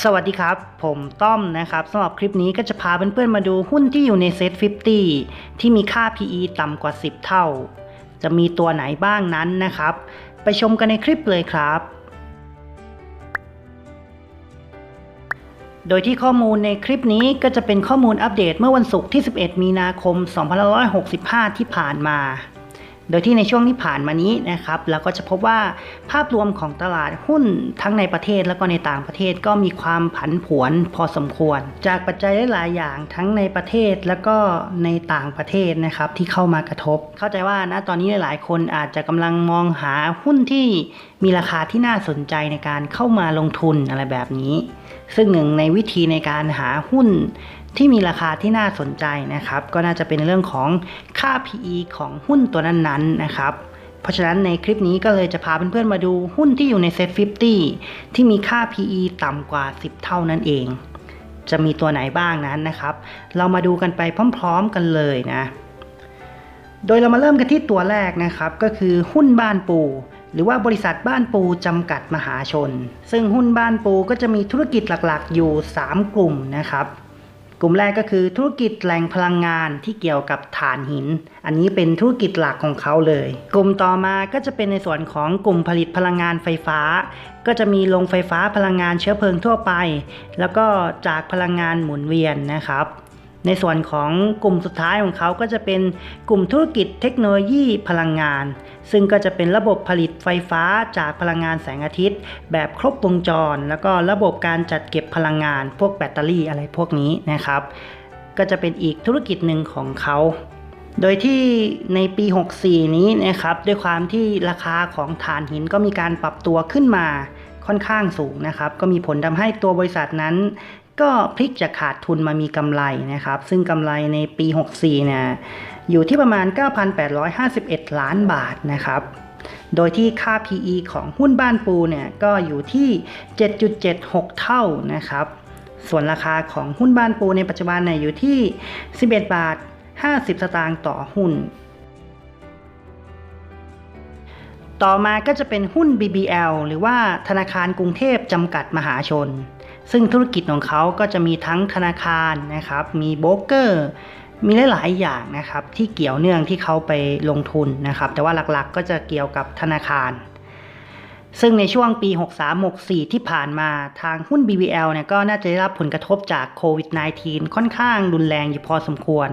สวัสดีครับ ผมต้อมนะครับสำหรับคลิปนี้ก็จะพาเพื่อนๆมาดูหุ้นที่อยู่ในเซ็ต50 ที่มีค่า PE ต่ำกว่า 10 เท่า จะมีตัวไหนบ้างนั้นนะครับ ไปชมกันในคลิปเลยครับ โดยที่ข้อมูลในคลิปนี้ก็จะเป็นข้อมูลอัปเดตเมื่อวันศุกร์ที่ 11 มีนาคม 2565 ที่ผ่านมา โดยที่ในช่วงที่ผ่านมานี้นะครับเราก็จะพบว่าภาพรวมของตลาดหุ้นทั้งในประเทศและก็ในต่างประเทศก็มีความผันผวนพอสมควร จากปัจจัยหลาย ๆ อย่างทั้งในประเทศและก็ในต่างประเทศนะครับที่เข้ามากระทบ เข้าใจว่านะตอนนี้หลาย ๆ คนอาจจะกำลังมองหาหุ้นที่มีราคาที่น่าสนใจในการเข้ามาลงทุนอะไรแบบนี้ ซึ่งหนึ่งในวิธีในการหาหุ้น ที่มีราคาที่น่าสนใจนะครับ ก็น่าจะเป็นเรื่องของค่า PE ของหุ้นตัวนั้นๆนะครับเพราะฉะนั้นในคลิปนี้ก็เลยจะพาเพื่อนๆมาดูหุ้นที่อยู่ในเซ็ต50 ที่มีค่า PE ต่ำกว่า 10 เท่านั่นเอง จะมีตัวไหนบ้างนั้นนะครับ เรามาดูกันไปพร้อม ๆ กันเลยนะ โดยเรามาเริ่มกันที่ตัวแรกนะครับ ก็คือหุ้นบ้านปู หรือว่าบริษัทบ้านปูจำกัดมหาชน ซึ่งหุ้นบ้านปูก็จะมีธุรกิจหลักๆ อยู่ 3 กลุ่มนะครับ กลุ่มแรกก็คือธุรกิจแหล่งพลังงานที่เกี่ยวกับถ่านหิน อันนี้เป็นธุรกิจหลักของเขาเลย กลุ่มต่อมาก็จะเป็นในส่วนของกลุ่มผลิตพลังงานไฟฟ้า ก็จะมีโรงไฟฟ้าพลังงานเชื้อเพลิงทั่วไป แล้วก็จากพลังงานหมุนเวียนนะครับ ในส่วนของกลุ่มสุดท้ายของเขาก็จะเป็นกลุ่มธุรกิจเทคโนโลยีพลังงาน ซึ่งก็จะเป็นระบบผลิตไฟฟ้าจากพลังงานแสงอาทิตย์ แบบครบวงจร แล้วก็ระบบการจัดเก็บพลังงาน พวกแบตเตอรี่อะไรพวกนี้นะครับ ก็จะเป็นอีกธุรกิจหนึ่งของเขาโดยที่ในปี 64 นี้นะครับด้วยความที่ราคาของถ่านหินก็มีการปรับตัวขึ้นมาค่อนข้างสูงนะครับ ก็มีผลทำให้ตัวบริษัทนั้น ก็พลิกจากขาดทุนมามีกำไรนะครับ ซึ่งกำไรในปี 64เนี่ยอยู่ที่ประมาณ 9,851 ล้านบาทนะครับโดยที่ค่า PE ของหุ้นบ้านปูเนี่ยก็อยู่ที่ 7.76 เท่านะครับ ส่วนราคาของหุ้นบ้านปูในปัจจุบันเนี่ยอยู่ที่ 11 บาท 50 สตางค์ต่อหุ้น ต่อมาก็จะเป็นหุ้น BBL หรือว่าธนาคารกรุงเทพจำกัดมหาชน ซึ่งธุรกิจของเขาก็จะมีทั้งธนาคารนะครับ มีโบรกเกอร์ มีหลาย ๆ อย่างนะครับที่เกี่ยวเนื่องที่เขาไปลงทุนนะครับ แต่ว่าหลักๆ ก็จะเกี่ยวกับธนาคาร ซึ่งในช่วงปี 63-64 ที่ผ่านมาทางหุ้น BBL เนี่ยก็น่าจะได้รับผลกระทบจากโควิด -19 ค่อนข้างรุนแรงอยู่พอสมควร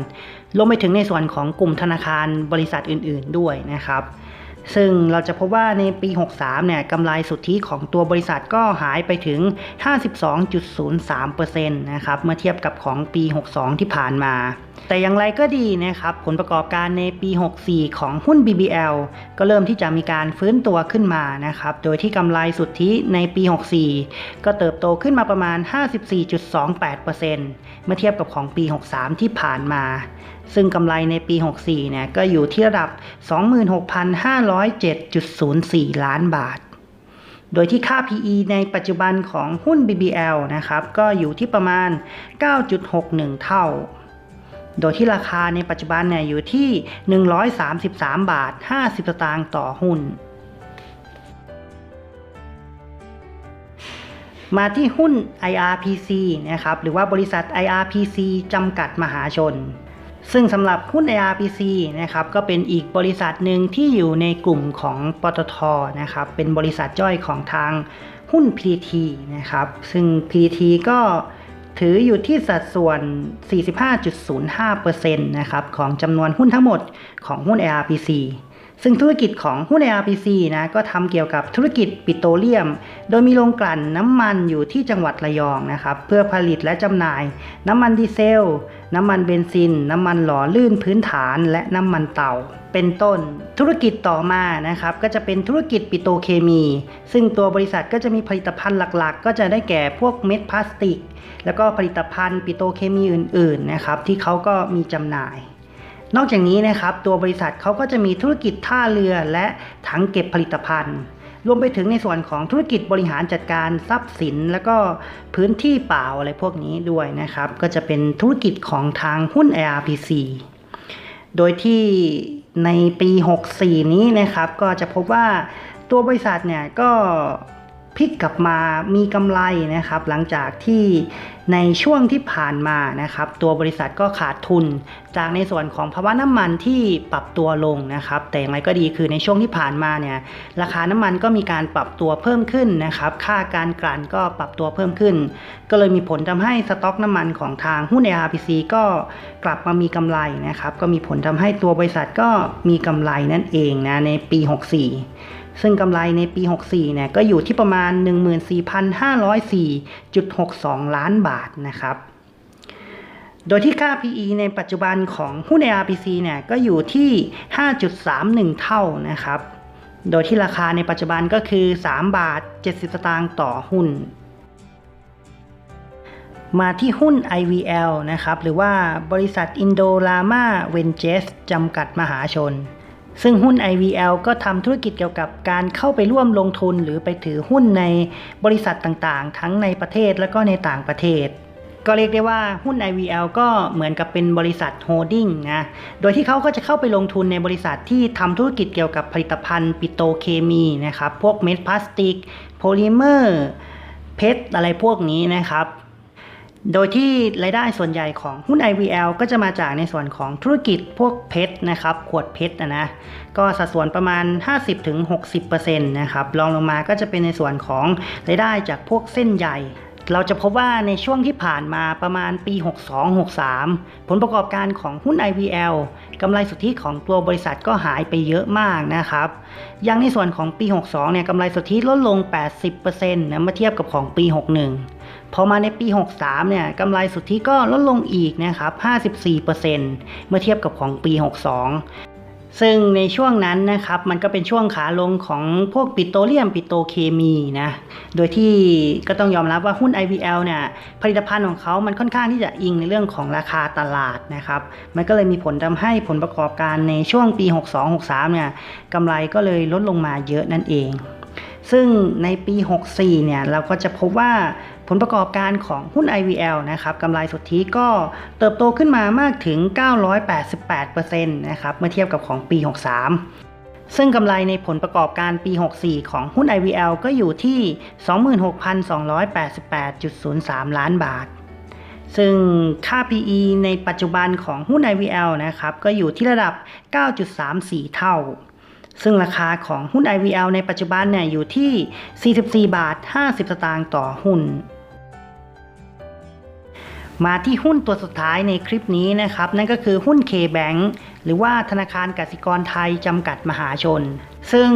รวมไปถึงในส่วนของกลุ่มธนาคารบริษัทอื่น ๆ ด้วยนะครับ ซึ่งเราจะพบว่าในปี 63 เนี่ยกำไรสุทธิของตัวบริษัทก็หายไปถึง 52.03%นะครับ เมื่อเทียบกับของปี 62 ที่ผ่านมา แต่อย่างไรก็ดีนะครับ ผลประกอบการในปี 64 ของหุ้น BBL ก็เริ่มที่จะมีการฟื้นตัวขึ้นมานะครับ โดยที่กำไรสุทธิในปี 64 ก็เติบโตขึ้นมาประมาณ 54.28%เมื่อเทียบกับของปี 63 ที่ผ่านมา ซึ่งกำไรในปี 64 เนี่ยก็อยู่ที่ระดับ 26,507.04 ล้านบาทโดยที่ค่า PE ในปัจจุบันของหุ้น BBL นะครับ ก็อยู่ที่ประมาณ 9.61 เท่า โดยที่ราคาในปัจจุบันเนี่ยอยู่ที่ 133 บาท 50 สตางค์ต่อหุ้น มาที่หุ้น IRPC นะครับ หรือว่าบริษัท IRPC จำกัดมหาชน ซึ่งสำหรับหุ้น IRPC นะครับ ก็เป็นอีกบริษัทหนึ่งที่อยู่ในกลุ่มของปตทนะครับ เป็นบริษัทย่อยของทางหุ้น PTT นะครับ ซึ่ง PTT ก็ ถืออยู่ที่สัดส่วน 45.05%นะครับของจำนวนหุ้นทั้งหมดของหุ้น ARPC ซึ่งธุรกิจของหุ้น ARPC นะก็ทำเกี่ยวกับธุรกิจปิโตรเลียม โดยมีโรงกลั่นน้ำมันอยู่ที่จังหวัดระยองนะครับเพื่อผลิตและจำหน่าย น้ำมันดีเซล น้ำมันเบนซิน น้ำมันหล่อลื่นพื้นฐาน และน้ำมันเตาเป็นต้น ธุรกิจต่อมานะครับก็จะเป็นธุรกิจปิโตรเคมี ซึ่งตัวบริษัทก็จะมีผลิตภัณฑ์หลักๆ ก็จะได้แก่พวกเม็ดพลาสติก แล้วก็ผลิตภัณฑ์ปิโตรเคมีอื่นๆนะครับที่เขาก็มีจำหน่าย นอกจากนี้นะครับตัวบริษัทเขาก็จะมีธุรกิจท่าเรือและถังเก็บผลิตภัณฑ์ รวมไปถึงในส่วนของธุรกิจบริหารจัดการทรัพย์สิน แล้วก็พื้นที่เปล่าอะไรพวกนี้ด้วยนะครับ ก็จะเป็นธุรกิจของทางหุ้น ARPC โดยที่ในปี 64 นี้นะครับก็จะพบว่าตัวบริษัทเนี่ยก็ พลิกกลับมามีกำไรนะครับ หลังจากที่ในช่วงที่ผ่านมานะครับ ตัวบริษัทก็ขาดทุน จากในส่วนของภาวะน้ำมันที่ปรับตัวลงนะครับ แต่อย่างไรก็ดีคือในช่วงที่ผ่านมาเนี่ยราคาน้ำมันก็มีการปรับตัวเพิ่มขึ้นนะครับ ค่าการกลั่นก็ปรับตัวเพิ่มขึ้น ก็เลยมีผลทำให้สต็อกน้ำมันของทางหุ้น ARPC ก็กลับมามีกำไรนะครับ ก็มีผลทำให้ตัวบริษัทก็มีกำไรนั่นเองนะในปี 64 ซึ่งกำไรในปี 64 เนี่ยก็อยู่ที่ประมาณ 14,504.62 ล้านบาทนะครับ โดยที่ค่า PE ในปัจจุบันของหุ้น ARPC เนี่ยก็อยู่ที่ 5.31 เท่านะครับ โดยที่ราคาในปัจจุบันก็คือ 3 บาท 70 สตางค์ต่อหุ้นมาที่หุ้น IVL นะครับ หรือว่าบริษัทอินโดรามาเวนเจสจำกัดมหาชน ซึ่งหุ้น IVL ก็ทำธุรกิจเกี่ยวกับการเข้าไปร่วมลงทุนหรือไปถือหุ้นในบริษัทต่างๆ ทั้งในประเทศและก็ในต่างประเทศ ก็เรียกได้ว่าหุ้น IVL ก็เหมือนกับเป็นบริษัทโฮลดิ้งนะ โดยที่เขาก็จะเข้าไปลงทุนในบริษัทที่ทำธุรกิจเกี่ยวกับผลิตภัณฑ์ปิโตเคมีนะครับ พวกเม็ดพลาสติก โพลิเมอร์ เพชรอะไรพวกนี้นะครับ โดยที่รายได้ส่วนใหญ่ของหุ้น IVL ก็จะมาจากในส่วนของธุรกิจพวกเพชรนะครับ ขวดเพชรนะนะ ก็สัดส่วนประมาณ 50-60%นะครับรองลงมาก็จะเป็นในส่วนของรายได้จากพวกเส้นใหญ่เราจะพบว่าในช่วงที่ผ่านมาประมาณปี 62-63 ผลประกอบการของหุ้น IVL กำไรสุทธิของตัวบริษัทก็หายไปเยอะมากนะครับยังในส่วนของปี 62 เนี่ยกำไรสุทธิลดลง 80%นะเมื่อเทียบกับของปี 61 พอมาในปี 63 เนี่ยกำไรสุทธิก็ลดลงอีกนะครับ 54%เมื่อเทียบกับของปี 62ซึ่งในช่วงนั้นนะครับมันก็เป็นช่วงขาลงของพวกปิโตรเลียมปิโตเคมีนะ โดยที่ก็ต้องยอมรับว่าหุ้น IVL เนี่ยผลิตภัณฑ์ของเขามันค่อนข้างที่จะอิงในเรื่องของราคาตลาดนะครับ มันก็เลยมีผลทำให้ผลประกอบการในช่วงปี 62-63 เนี่ยกำไรก็เลยลดลงมาเยอะนั่นเอง ซึ่งในปี 64 เนี่ย เราก็จะพบว่าผลประกอบการของหุ้น IVL นะครับกำไรสุทธิก็เติบโตขึ้นมามากถึง 988%นะครับ เมื่อเทียบกับของปี 63ซึ่งกำไรในผลประกอบการปี 64 ของหุ้น IVL ก็อยู่ที่ 26,288.03 ล้านบาท ซึ่งค่า PE ในปัจจุบันของหุ้น IVL นะครับ ก็อยู่ที่ระดับ 9.34 เท่า ซึ่งราคาของหุ้น IVL ในปัจจุบันเนี่ยอยู่ที่ 44 บาท 50 สตางค์ต่อหุ้น มาที่หุ้นตัวสุดท้ายในคลิปนี้นะครับ นั่นก็คือหุ้น K-Bank หรือว่าธนาคารกสิกรไทยจำกัดมหาชน ซึ่ง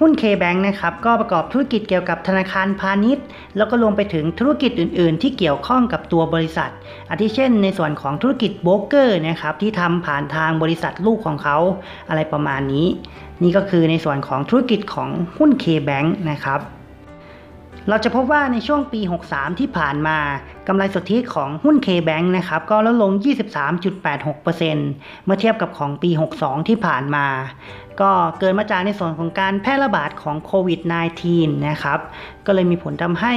หุ้น K-Bank นะครับก็ประกอบธุรกิจเกี่ยวกับธนาคารพาณิชย์ แล้วก็รวมไปถึงธุรกิจอื่น ๆ ที่เกี่ยวข้องกับตัวบริษัท อาทิเช่น ในส่วนของธุรกิจโบรกเกอร์นะครับที่ทำผ่านทางบริษัทลูกของเขาอะไรประมาณนี้ นี่ก็คือในส่วนของธุรกิจของหุ้น K-Bank นะครับ เราจะพบว่าในช่วงปี 63 ที่ผ่านมากำไรสุทธิของหุ้น K-Bank นะครับก็ลดลง 23.86%เมื่อเทียบกับของปี 62 ที่ผ่านมา ก็เกิดมาจากในส่วนของการแพร่ระบาดของโควิด -19 นะครับ ก็เลยมีผลทำให้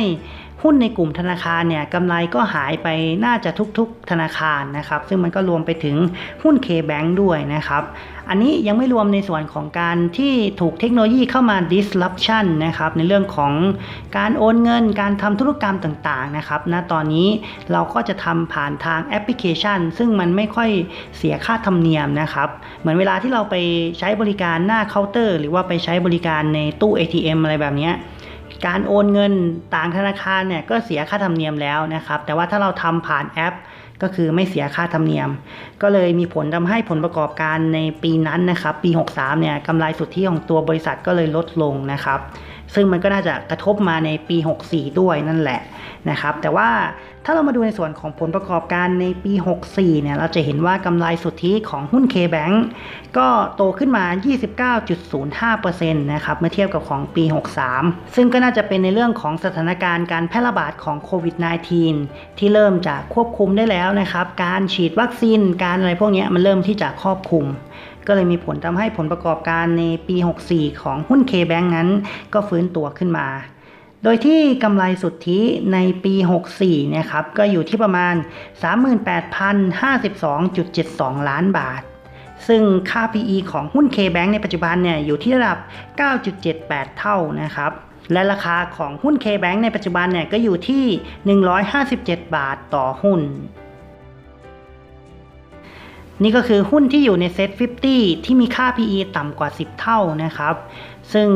หุ้นในกลุ่มธนาคารเนี่ยกำไรก็หายไปน่าจะทุกๆธนาคารนะครับ ซึ่งมันก็รวมไปถึงหุ้น K-Bank ด้วยนะครับ อันนี้ยังไม่รวมในส่วนของการที่ถูกเทคโนโลยีเข้ามา disruption นะครับในเรื่องของการโอนเงิน การทำธุรกรรมต่างๆนะครับณตอนนี้เราก็จะทำผ่านทางแอปพลิเคชัน ซึ่งมันไม่ค่อยเสียค่าธรรมเนียมนะครับเหมือนเวลาที่เราไปใช้บริการหน้าเคาน์เตอร์ หรือว่าไปใช้บริการในตู้ ATM อะไรแบบนี้ การโอนเงินต่างธนาคารเนี่ยก็เสียค่าธรรมเนียมแล้วนะครับ แต่ว่าถ้าเราทำผ่านแอปก็คือไม่เสียค่าธรรมเนียม ก็เลยมีผลทำให้ผลประกอบการในปีนั้นนะครับ ปี 63เนี่ยกำไรสุทธิของตัวบริษัทก็เลยลดลงนะครับ ซึ่งมันก็น่าจะกระทบมาในปี 64 ด้วยนั่นแหละนะครับ แต่ว่าถ้าเรามาดูในส่วนของผลประกอบการในปี 64 เนี่ย เราจะเห็นว่ากำไรสุทธิของหุ้น K-Bank ก็โตขึ้นมา 29.05%นะครับ เมื่อเทียบกับของปี 63 ซึ่งก็น่าจะเป็นในเรื่องของสถานการณ์การแพร่ระบาดของโควิด -19 ที่เริ่มจากควบคุมได้แล้วนะครับ การฉีดวัคซีน การอะไรพวกนี้มันเริ่มที่จะครอบคลุม ก็เลยมีผลทำให้ผลประกอบการในปี 64 ของหุ้น K-Bank นั้น ก็ฟื้นตัวขึ้นมา โดยที่กำไรสุทธิในปี 64เนี่ยครับก็อยู่ที่ประมาณ 38,052.72 ล้านบาทซึ่งค่า PE ของหุ้น K-Bank ในปัจจุบันเนี่ยอยู่ที่ระดับ 9.78 เท่านะครับ และราคาของหุ้น K-Bank ในปัจจุบันเนี่ยก็อยู่ที่ 157 บาทต่อหุ้น นี่ก็คือหุ้นที่อยู่ในเซ็ต50 ที่มีค่า PE ต่ำกว่า 10 เท่านะครับ ซึ่ง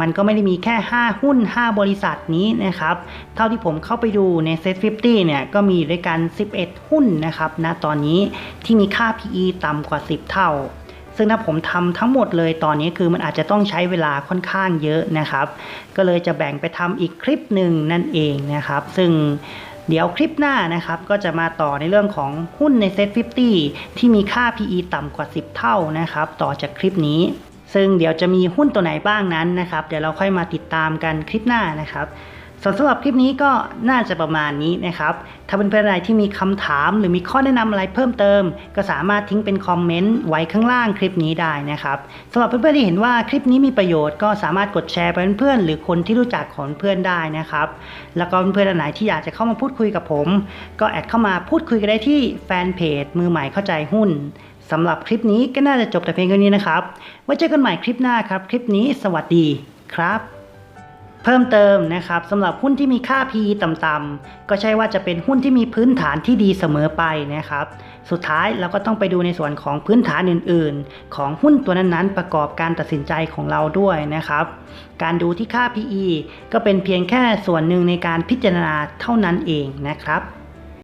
มันก็ไม่ได้มีแค่ 5 หุ้น 5 บริษัทนี้นะครับ เท่าที่ผมเข้าไปดูในเซ็ต50 เนี่ย ก็มีด้วยกัน 11 หุ้นนะครับณตอนนี้ที่มีค่า PE ต่ำกว่า 10 เท่า ซึ่งถ้าผมทำทั้งหมดเลยตอนนี้คือมันอาจจะต้องใช้เวลาค่อนข้างเยอะนะครับ ก็เลยจะแบ่งไปทำอีกคลิปหนึ่งนั่นเองนะครับ ซึ่ง เดี๋ยวคลิปหน้านะครับก็จะมาต่อในเรื่องของหุ้นในเซ็ต50 ที่มีค่า PE ต่ำกว่า 10 เท่านะครับต่อจากคลิปนี้ ซึ่งเดี๋ยวจะมีหุ้นตัวไหนบ้างนั้นนะครับ เดี๋ยวเราค่อยมาติดตามกันคลิปหน้านะครับ ส่วนสำหรับคลิปนี้ก็น่าจะประมาณนี้นะครับ ถ้าเป็นเพื่อนๆอะไรที่มีคำถามหรือมีข้อแนะนำอะไรเพิ่มเติม ก็สามารถทิ้งเป็นคอมเมนต์ไว้ข้างล่างคลิปนี้ได้นะครับสำหรับเพื่อนๆที่เห็นว่าคลิปนี้มีประโยชน์ก็สามารถกดแชร์ไปเพื่อนๆหรือคนที่รู้จักของเพื่อนได้นะครับ แล้วก็เพื่อนๆอันไหนที่อยากจะเข้ามาพูดคุยกับผม ก็แอดเข้ามาพูดคุยกันได้ที่แฟนเพจมือใหม่เข้าใจหุ้นสำหรับคลิปนี้ก็น่าจะจบแต่เพียงเท่านี้นะครับไว้เจอกันใหม่คลิปหน้าครับ คลิปนี้สวัสดีครับ เพิ่มเติมนะครับสำหรับหุ้นที่มีค่า PE ต่ำๆก็ใช่ว่าจะเป็นหุ้นที่มีพื้นฐานที่ดีเสมอไปนะครับ สุดท้ายเราก็ต้องไปดูในส่วนของพื้นฐานอื่นๆ ของหุ้นตัวนั้นๆ ประกอบการตัดสินใจของเราด้วยนะครับ การดูที่ค่า PE ก็เป็นเพียงแค่ส่วนหนึ่งในการพิจารณาเท่านั้นเองนะครับ